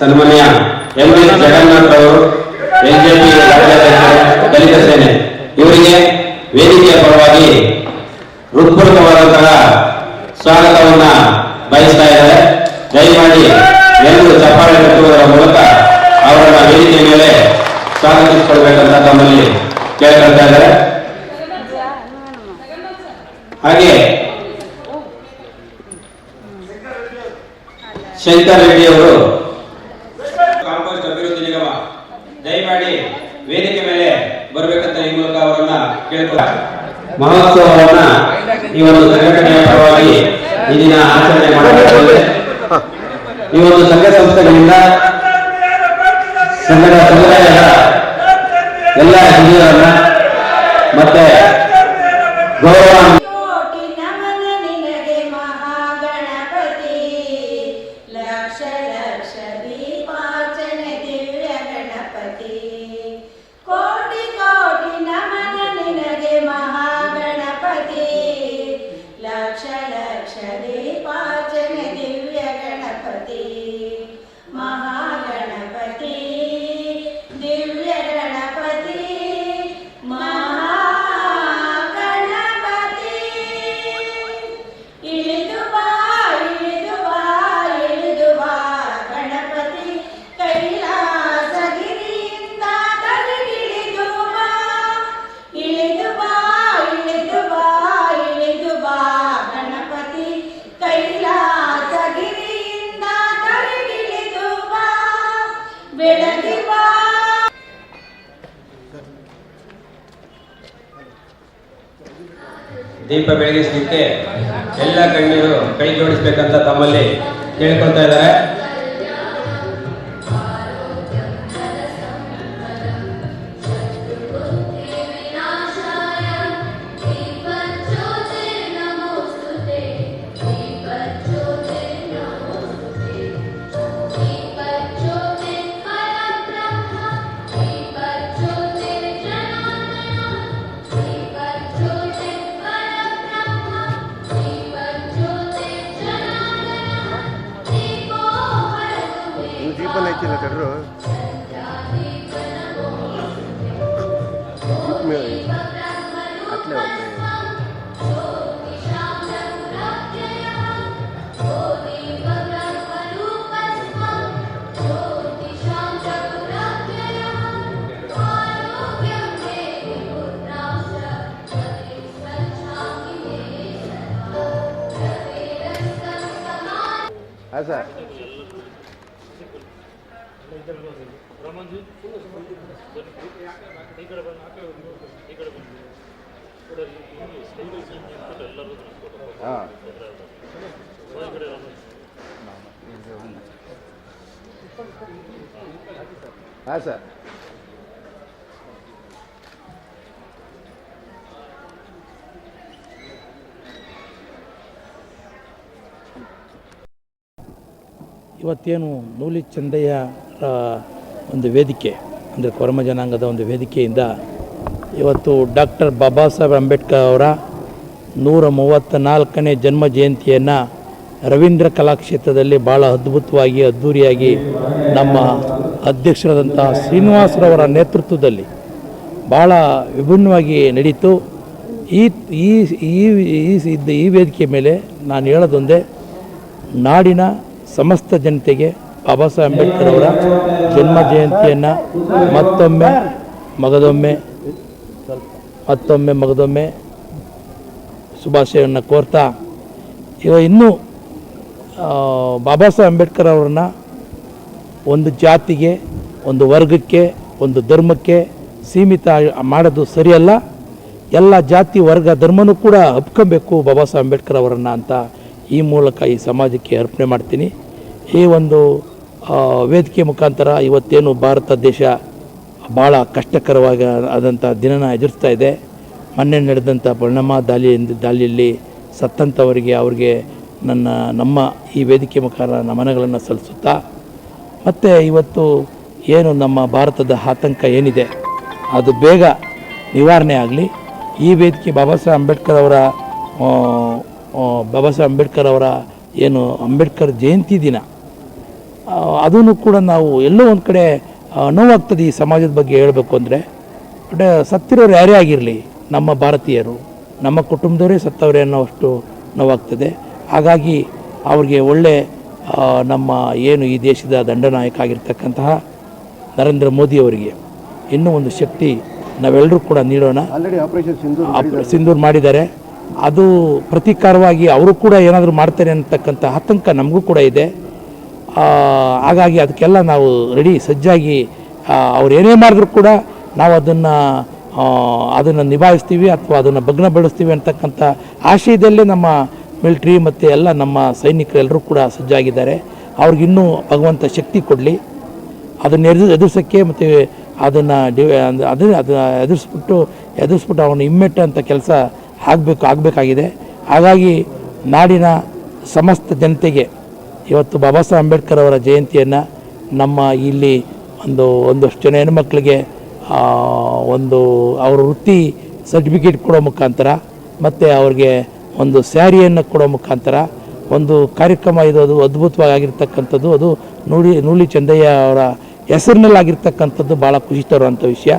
ಸನ್ಮಾನ್ಯ M S Jagannath ಅವರು ರಾಜ್ಯಾಧ್ಯಕ್ಷರು ದಲಿತ ಸೇನೆ. ಇವರಿಗೆ ವೇದಿಕೆಯ ಪರವಾಗಿ ಹೃತ್ಪೂರ್ವಕವಾದಂತಹ ಸ್ವಾಗತವನ್ನ ಬಯಸ್ತಾ ಇದ್ದಾರೆ. ದಯಮಾಡಿ ಎಲ್ಲರೂ ಚಪ್ಪಾಳೆ ಕಟ್ಟುವುದರ ಮೂಲಕ ಅವರನ್ನ ವೇದಿಕೆಯ ಮೇಲೆ ಸ್ವಾಗತಿಸಿಕೊಳ್ಬೇಕಂತ ತಮ್ಮಲ್ಲಿ ಕೇಳ್ಕೊಳ್ತಾ ಇದ್ದಾರೆ. ಹಾಗೆ ಶಂಕರ್ ರೆಡ್ಡಿ ಅವರು ದಯಮಾಡಿ ವೇದಿಕೆ ಮೇಲೆ ಬರಬೇಕಂತ ಈ ಮೂಲಕ ಅವರನ್ನ ಮಹೋತ್ಸವವನ್ನ ಈ ಒಂದು ಸಂಘಟನೆಯ ಪರವಾಗಿ ಈ ಆಚರಣೆ ಮಾಡಲಾಗುತ್ತದೆ. ಈ ಒಂದು ಸಂಘ ಸಂಸ್ಥೆಗಳಿಂದ ಸಂಘದ ಸಮುದಾಯದ ಎಲ್ಲ ಹಿರಿಯರನ್ನ क्षरक्षदे पाचन देव्य गणपति ದೀಪ ಬೆಳಗಿಸಲಿಕ್ಕೆ ಎಲ್ಲ ಗಣ್ಯರು ಕೈ ಜೋಡಿಸ್ಬೇಕಂತ ತಮ್ಮಲ್ಲಿ ಕೇಳ್ಕೊಳ್ತಾ ಇದ್ದಾರೆ. terror. How's that? ಹಾಂ. ಸರ್ ಹಾಂ ಹಾಂ ಸರ್. ಇವತ್ತೇನು ನೂಲಿ ಚಂದಯ್ಯ ಒಂದು ವೇದಿಕೆ ಅಂದರೆ ಕೊರಮ ಜನಾಂಗದ ಒಂದು ವೇದಿಕೆಯಿಂದ ಇವತ್ತು ಡಾಕ್ಟರ್ ಬಾಬಾ ಸಾಹೇಬ್ ಅಂಬೇಡ್ಕರ್ ಅವರ ನೂರ ಮೂವತ್ತ ನಾಲ್ಕನೇ ಜನ್ಮ ಜಯಂತಿಯನ್ನು ರವೀಂದ್ರ ಕಲಾಕ್ಷೇತ್ರದಲ್ಲಿ ಭಾಳ ಅದ್ಭುತವಾಗಿ ಅದ್ಧೂರಿಯಾಗಿ ನಮ್ಮ ಅಧ್ಯಕ್ಷರಾದಂಥ ಶ್ರೀನಿವಾಸರವರ ನೇತೃತ್ವದಲ್ಲಿ ಭಾಳ ವಿಭಿನ್ನವಾಗಿ ನಡೀತು. ಈ ಈ ಈ ವೇದಿಕೆ ಮೇಲೆ ನಾನು ಹೇಳೋದೊಂದೇ, ನಾಡಿನ ಸಮಸ್ತ ಜನತೆಗೆ ಬಾಬಾ ಸಾಹೇಬ್ ಅಂಬೇಡ್ಕರ್ ಅವರ ಜನ್ಮ ಜಯಂತಿಯನ್ನು ಮತ್ತೊಮ್ಮೆ, ಮಗದೊಮ್ಮೆ ಮತ್ತೊಮ್ಮೆ ಮಗದೊಮ್ಮೆ ಶುಭಾಶಯವನ್ನು ಕೋರ್ತಾ ಇವ ಇನ್ನೂ ಬಾಬಾ ಸಾಹೇಬ್ ಅಂಬೇಡ್ಕರ್ ಅವರನ್ನು ಒಂದು ಜಾತಿಗೆ, ಒಂದು ವರ್ಗಕ್ಕೆ, ಒಂದು ಧರ್ಮಕ್ಕೆ ಸೀಮಿತ ಮಾಡೋದು ಸರಿಯಲ್ಲ. ಎಲ್ಲ ಜಾತಿ, ವರ್ಗ, ಧರ್ಮನೂ ಕೂಡ ಹಬ್ಕೋಬೇಕು ಬಾಬಾ ಸಾಹೇಬ್ ಅಂಬೇಡ್ಕರ್ ಅವರನ್ನು ಅಂತ ಈ ಮೂಲಕ ಈ ಸಮಾಜಕ್ಕೆ ಅರ್ಪಣೆ ಮಾಡ್ತೀನಿ. ಈ ಒಂದು ವೇದಿಕೆ ಮುಖಾಂತರ ಇವತ್ತೇನು ಭಾರತ ದೇಶ ಭಾಳ ಕಷ್ಟಕರವಾಗಿ ಆದಂಥ ದಿನನ ಎದುರಿಸ್ತಾ ಇದೆ. ಮೊನ್ನೆ ನಡೆದಂಥ ಪರಿಣಾಮ ದಾಳಿಯಿಂದ ದಾಳಿಯಲ್ಲಿ ಸತ್ತಂಥವರಿಗೆ ಅವ್ರಿಗೆ ನನ್ನ, ನಮ್ಮ ಈ ವೇದಿಕೆ ಮುಖಾಂತರ ನಮನಗಳನ್ನು ಸಲ್ಲಿಸುತ್ತಾ, ಮತ್ತು ಇವತ್ತು ಏನು ನಮ್ಮ ಭಾರತದ ಆತಂಕ ಏನಿದೆ, ಅದು ಬೇಗ ನಿವಾರಣೆ ಆಗಲಿ. ಈ ವೇದಿಕೆ ಬಾಬಾ ಸಾಹೇಬ್ ಅಂಬೇಡ್ಕರ್ ಅವರ ಬಾಬಾ ಸಾಹೇಬ್ ಅಂಬೇಡ್ಕರ್ ಅವರ ಏನು ಅಂಬೇಡ್ಕರ್ ಜಯಂತಿ ದಿನ ಅದನ್ನು ಕೂಡ ನಾವು ಎಲ್ಲೋ ಒಂದು ಕಡೆ ನೋವಾಗ್ತದೆ ಈ ಸಮಾಜದ ಬಗ್ಗೆ ಹೇಳಬೇಕು ಅಂದರೆ ಬಟ್ ಸತ್ತಿರೋರು ಯಾರೇ ಆಗಿರಲಿ ನಮ್ಮ ಭಾರತೀಯರು ನಮ್ಮ ಕುಟುಂಬದವರೇ ಸತ್ತವರೇ ಅನ್ನೋಷ್ಟು ನೋವಾಗ್ತದೆ. ಹಾಗಾಗಿ ಅವ್ರಿಗೆ ಒಳ್ಳೆ ನಮ್ಮ ಏನು ಈ ದೇಶದ ದಂಡನಾಯಕ ಆಗಿರ್ತಕ್ಕಂತಹ ನರೇಂದ್ರ ಮೋದಿಯವರಿಗೆ ಇನ್ನೂ ಒಂದು ಶಕ್ತಿ ನಾವೆಲ್ಲರೂ ಕೂಡ ನೀಡೋಣ. ಸಿಂಧೂರ್ ಮಾಡಿದ್ದಾರೆ. ಅದು ಪ್ರತೀಕಾರವಾಗಿ ಅವರು ಕೂಡ ಏನಾದರೂ ಮಾಡ್ತಾರೆ ಅಂತಕ್ಕಂಥ ಆತಂಕ ನಮಗೂ ಕೂಡ ಇದೆ. ಹಾಗಾಗಿ ಅದಕ್ಕೆಲ್ಲ ನಾವು ರೆಡಿ ಸಜ್ಜಾಗಿ ಅವ್ರು ಏನೇ ಮಾಡಿದ್ರು ಕೂಡ ನಾವು ಅದನ್ನು ಅದನ್ನು ನಿಭಾಯಿಸ್ತೀವಿ ಅಥವಾ ಅದನ್ನು ಭಗ್ನ ಬೆಳೆಸ್ತೀವಿ ಅಂತಕ್ಕಂಥ ಆಶಯದಲ್ಲೇ ನಮ್ಮ ಮಿಲಿಟ್ರಿ ಮತ್ತು ಎಲ್ಲ ನಮ್ಮ ಸೈನಿಕರೆಲ್ಲರೂ ಕೂಡ ಸಜ್ಜಾಗಿದ್ದಾರೆ. ಅವ್ರಿಗಿನ್ನೂ ಭಗವಂತ ಶಕ್ತಿ ಕೊಡಲಿ. ಅದನ್ನು ಎದುರು, ಎದುರಿಸೋಕ್ಕೆ ಮತ್ತು ಅದನ್ನು ಡಿ ಅದನ್ನು ಅದನ್ನು ಎದುರಿಸ್ಬಿಟ್ಟು ಎದುರಿಸ್ಬಿಟ್ಟು ಅವನು ಇಮ್ಮೆಟ್ಟಂಥ ಕೆಲಸ ಆಗಬೇಕು, ಆಗಬೇಕಾಗಿದೆ. ಹಾಗಾಗಿ ನಾಡಿನ ಸಮಸ್ತ ಜನತೆಗೆ ಇವತ್ತು ಬಾಬಾ ಸಾಹೇಬ್ ಅಂಬೇಡ್ಕರ್ ಅವರ ಜಯಂತಿಯನ್ನು ನಮ್ಮ ಇಲ್ಲಿ ಒಂದು, ಒಂದಷ್ಟು ಜನ ಹೆಣ್ಮಕ್ಳಿಗೆ ಒಂದು ಅವರ ವೃತ್ತಿ ಸರ್ಟಿಫಿಕೇಟ್ ಕೊಡೋ ಮುಖಾಂತರ, ಮತ್ತು ಅವ್ರಿಗೆ ಒಂದು ಸ್ಯಾರಿಯನ್ನು ಕೊಡೋ ಮುಖಾಂತರ, ಒಂದು ಕಾರ್ಯಕ್ರಮ ಇದು, ಅದು ಅದ್ಭುತವಾಗಿ ಆಗಿರ್ತಕ್ಕಂಥದ್ದು. ಅದು ನೂಲಿ ನೂಲಿ ಚಂದಯ್ಯ ಅವರ ಹೆಸರಿನಲ್ಲಾಗಿರ್ತಕ್ಕಂಥದ್ದು ಭಾಳ ಖುಷಿ ತರುವಂಥ ವಿಷಯ.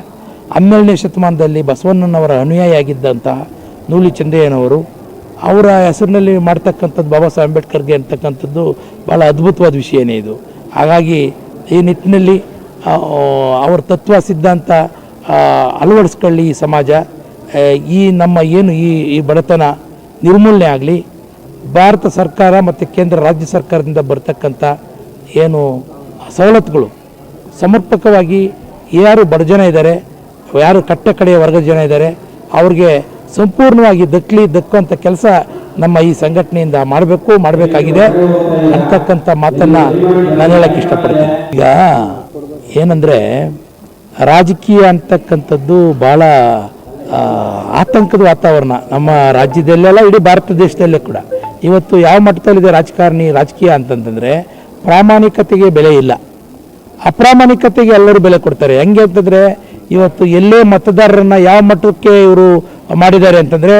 ಹನ್ನೆರಡನೇ ಶತಮಾನದಲ್ಲಿ ಬಸವಣ್ಣನವರ ಅನುಯಾಯಿಯಾಗಿದ್ದಂತಹ ನೂಲಿ ಚಂದಯ್ಯನವರು ಅವರ ಹೆಸರಿನಲ್ಲಿ ಮಾಡ್ತಕ್ಕಂಥದ್ದು ಬಾಬಾ ಸಾಹೇಬ್ ಅಂಬೇಡ್ಕರ್ಗೆ ಅಂತಕ್ಕಂಥದ್ದು ಭಾಳ ಅದ್ಭುತವಾದ ವಿಷಯನೇ ಇದು. ಹಾಗಾಗಿ ಈ ನಿಟ್ಟಿನಲ್ಲಿ ಅವರ ತತ್ವ ಸಿದ್ಧಾಂತ ಅಳವಡಿಸ್ಕೊಳ್ಳಿ ಈ ಸಮಾಜ. ಈ ನಮ್ಮ ಏನು ಈ ಈ ಬಡತನ ನಿರ್ಮೂಲನೆ ಆಗಲಿ, ಭಾರತ ಸರ್ಕಾರ ಮತ್ತು ಕೇಂದ್ರ ರಾಜ್ಯ ಸರ್ಕಾರದಿಂದ ಬರ್ತಕ್ಕಂಥ ಏನು ಸವಲತ್ತುಗಳು, ಸಮರ್ಪಕವಾಗಿ ಯಾರು ಬಡ ಜನ ಇದ್ದಾರೆ, ಯಾರು ಕಟ್ಟ ಕಡೆಯ ವರ್ಗದ ಜನ ಇದ್ದಾರೆ, ಅವ್ರಿಗೆ ಸಂಪೂರ್ಣವಾಗಿ ದಕ್ಕಲಿ ದಕ್ಕುವಂಥ ಕೆಲಸ ನಮ್ಮ ಈ ಸಂಘಟನೆಯಿಂದ ಮಾಡಬೇಕು, ಮಾಡಬೇಕಾಗಿದೆ ಅಂತಕ್ಕಂಥ ಮಾತನ್ನು ನಾನು ಹೇಳಕ್ಕೆ ಇಷ್ಟಪಡ್ತೀನಿ. ಈಗ ಏನಂದರೆ ರಾಜಕೀಯ ಅಂತಕ್ಕಂಥದ್ದು ಭಾಳ ಆತಂಕದ ವಾತಾವರಣ ನಮ್ಮ ರಾಜ್ಯದಲ್ಲೆಲ್ಲ, ಇಡೀ ಭಾರತ ದೇಶದಲ್ಲೇ ಕೂಡ. ಇವತ್ತು ಯಾವ ಮಟ್ಟದಲ್ಲಿದೆ ರಾಜಕಾರಣಿ, ರಾಜಕೀಯ ಅಂತಂತಂದರೆ ಪ್ರಾಮಾಣಿಕತೆಗೆ ಬೆಲೆ ಇಲ್ಲ. ಅಪ್ರಾಮಾಣಿಕತೆಗೆ ಎಲ್ಲರೂ ಬೆಲೆ ಕೊಡ್ತಾರೆ. ಹೆಂಗೆ ಅಂತಂದರೆ ಇವತ್ತು ಎಲ್ಲೇ ಮತದಾರರನ್ನ ಯಾವ ಮಟ್ಟಕ್ಕೆ ಇವರು ಮಾಡಿದ್ದಾರೆ ಅಂತಂದರೆ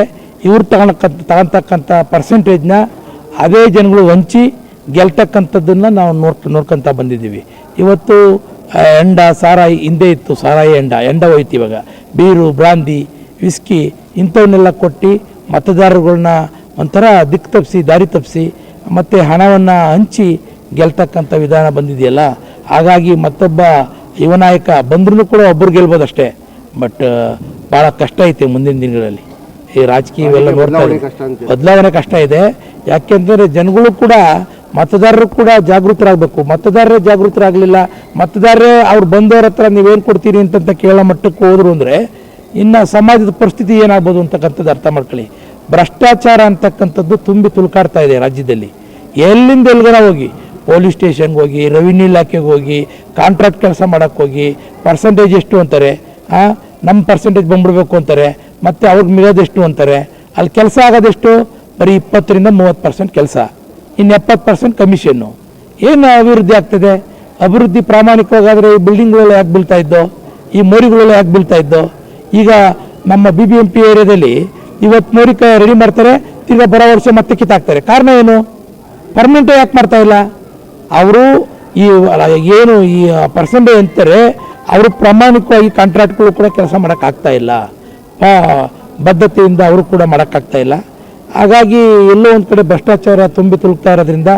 ಇವ್ರು ತಗೊಳಕ್ಕಂತ ತಗೊತಕ್ಕಂಥ ಪರ್ಸೆಂಟೇಜ್ನ ಅದೇ ಜನಗಳು ಹಂಚಿ ಗೆಲ್ತಕ್ಕಂಥದ್ದನ್ನು ನಾವು ನೋಡ್ಕ, ನೋಡ್ಕೊತಾ ಬಂದಿದ್ದೀವಿ. ಇವತ್ತು ಎಂಡ ಸಾರಾಯಿ ಹಿಂದೆ ಇತ್ತು, ಸಾರಾಯಿ ಎಂಡ ಎಂಡ ಹೋಯ್ತು ಇವಾಗ. ಬೀರು, ಬ್ರಾಂದಿ, ವಿಸ್ಕಿ ಇಂಥವನ್ನೆಲ್ಲ ಕೊಟ್ಟು ಮತದಾರರುಗಳನ್ನ ಒಂಥರ ದಿಕ್ಕು ತಪ್ಪಿಸಿ, ದಾರಿ ತಪ್ಪಿಸಿ ಮತ್ತು ಹಣವನ್ನು ಹಂಚಿ ಗೆಲ್ತಕ್ಕಂಥ ವಿಧಾನ ಬಂದಿದೆಯಲ್ಲ? ಹಾಗಾಗಿ ಮತ್ತೊಬ್ಬ ಯುವ ನಾಯಕ ಬಂದ್ರೂ ಕೂಡ ಒಬ್ಬರು ಗೆಲ್ಬೋದಷ್ಟೇ. ಬಟ್ ಭಾಳ ಕಷ್ಟ ಐತೆ ಮುಂದಿನ ದಿನಗಳಲ್ಲಿ. ಈ ರಾಜಕೀಯ ಎಲ್ಲ ನೋಡ್ತಾ ಬದಲಾವಣೆ ಕಷ್ಟ ಬದಲಾವಣೆ ಕಷ್ಟ ಇದೆ. ಯಾಕೆಂದರೆ ಜನಗಳು ಕೂಡ ಮತದಾರರು ಕೂಡ ಜಾಗೃತರಾಗಬೇಕು. ಮತದಾರರೇ ಜಾಗೃತರಾಗಲಿಲ್ಲ. ಮತದಾರರೇ ಅವ್ರು ಬಂದವ್ರ ಹತ್ರ ನೀವೇನು ಕೊಡ್ತೀರಿ ಅಂತಂತ ಕೇಳೋ ಮಟ್ಟಕ್ಕೆ ಹೋದ್ರು ಅಂದರೆ ಇನ್ನು ಸಮಾಜದ ಪರಿಸ್ಥಿತಿ ಏನಾಗ್ಬೋದು ಅಂತಕ್ಕಂಥದ್ದು ಅರ್ಥ ಮಾಡ್ಕೊಳ್ಳಿ. ಭ್ರಷ್ಟಾಚಾರ ಅಂತಕ್ಕಂಥದ್ದು ತುಂಬಿ ತುಳ್ಕಾಡ್ತಾ ಇದೆ ರಾಜ್ಯದಲ್ಲಿ. ಎಲ್ಲಿಂದ ಎಲ್ಲಿಗಾರ ಹೋಗಿ? ಪೊಲೀಸ್ ಸ್ಟೇಷನ್ಗೆ ಹೋಗಿ ರೆವಿನ್ಯೂ ಇಲಾಖೆಗೆ ಹೋಗಿ ಕಾಂಟ್ರಾಕ್ಟ್ ಕೆಲಸ ಮಾಡೋಕ್ಕೆ ಹೋಗಿ ಪರ್ಸೆಂಟೇಜ್ ಎಷ್ಟು ಅಂತಾರೆ? ಹಾಂ ನಮ್ಮ ಪರ್ಸೆಂಟೇಜ್ ಬಂದ್ಬಿಡ್ಬೇಕು ಅಂತಾರೆ, ಮತ್ತು ಅವ್ರಿಗೆ ಮಿಗೋದೆಷ್ಟು ಅಂತಾರೆ, ಅಲ್ಲಿ ಕೆಲಸ ಆಗೋದೆಷ್ಟು? ಬರೀ ಇಪ್ಪತ್ತರಿಂದ ಮೂವತ್ತು ಪರ್ಸೆಂಟ್ ಕೆಲಸ. ಇನ್ನು ಎಪ್ಪತ್ತು ಪರ್ಸೆಂಟ್ ಕಮಿಷನ್ನು ಏನು ಅಭಿವೃದ್ಧಿ ಆಗ್ತದೆ? ಅಭಿವೃದ್ಧಿ ಪ್ರಾಮಾಣಿಕವಾಗಾದರೆ ಈ ಬಿಲ್ಡಿಂಗ್ಗಳಲ್ಲಿ ಯಾಕೆ ಬೀಳ್ತಾ ಇದ್ದೋ? ಈ ಮೋರಿಗಳೆಲ್ಲ ಯಾಕೆ ಬೀಳ್ತಾ ಇದ್ದೋ? ಈಗ ನಮ್ಮ ಬಿ ಬಿ ಎಂ ಪಿ ಏರಿಯಾದಲ್ಲಿ ಇವತ್ತು ಮೋರಿ ರೆಡಿ ಮಾಡ್ತಾರೆ, ತಿರ್ಗಾ ಬರೋ ವರ್ಷ ಮತ್ತೆ ಕಿತ್ತಾಕ್ತಾರೆ. ಕಾರಣ ಏನು? ಪರ್ಮನೆಂಟ್ ಯಾಕೆ ಮಾಡ್ತಾ ಇಲ್ಲ? ಅವರು ಈ ಏನು ಈ ಪರ್ಸೆಂಟೇಜ್ ಅಂತಾರೆ ಅವರು ಪ್ರಾಮಾಣಿಕವಾಗಿ ಕಾಂಟ್ರಾಕ್ಟ್ಗಳು ಕೂಡ ಕೆಲಸ ಮಾಡೋಕ್ಕಾಗ್ತಾ ಇಲ್ಲ. ಬದ್ಧತೆಯಿಂದ ಅವರು ಕೂಡ ಮಾಡೋಕ್ಕಾಗ್ತಾ ಇಲ್ಲ. ಹಾಗಾಗಿ ಎಲ್ಲೋ ಒಂದು ಕಡೆ ಭ್ರಷ್ಟಾಚಾರ ತುಂಬಿ ತುಳುಕ್ತಾ ಇರೋದ್ರಿಂದ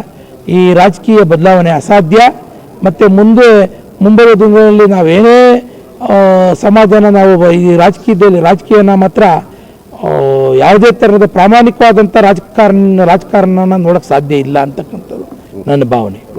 ಈ ರಾಜಕೀಯ ಬದಲಾವಣೆ ಅಸಾಧ್ಯ. ಮತ್ತು ಮುಂದೆ, ಮುಂಬರುವ ದಿನಗಳಲ್ಲಿ ನಾವೇನೇ ಸಮಾಜನ ನಾವು ಈ ರಾಜಕೀಯದಲ್ಲಿ, ರಾಜಕೀಯನ ಮಾತ್ರ ಯಾವುದೇ ಥರದ ಪ್ರಾಮಾಣಿಕವಾದಂಥ ರಾಜಕಾರಣ, ರಾಜಕಾರಣನ ನೋಡೋಕ್ಕೆ ಸಾಧ್ಯ ಇಲ್ಲ ಅಂತಕ್ಕಂಥದ್ದು ನನ್ನ ಭಾವನೆ.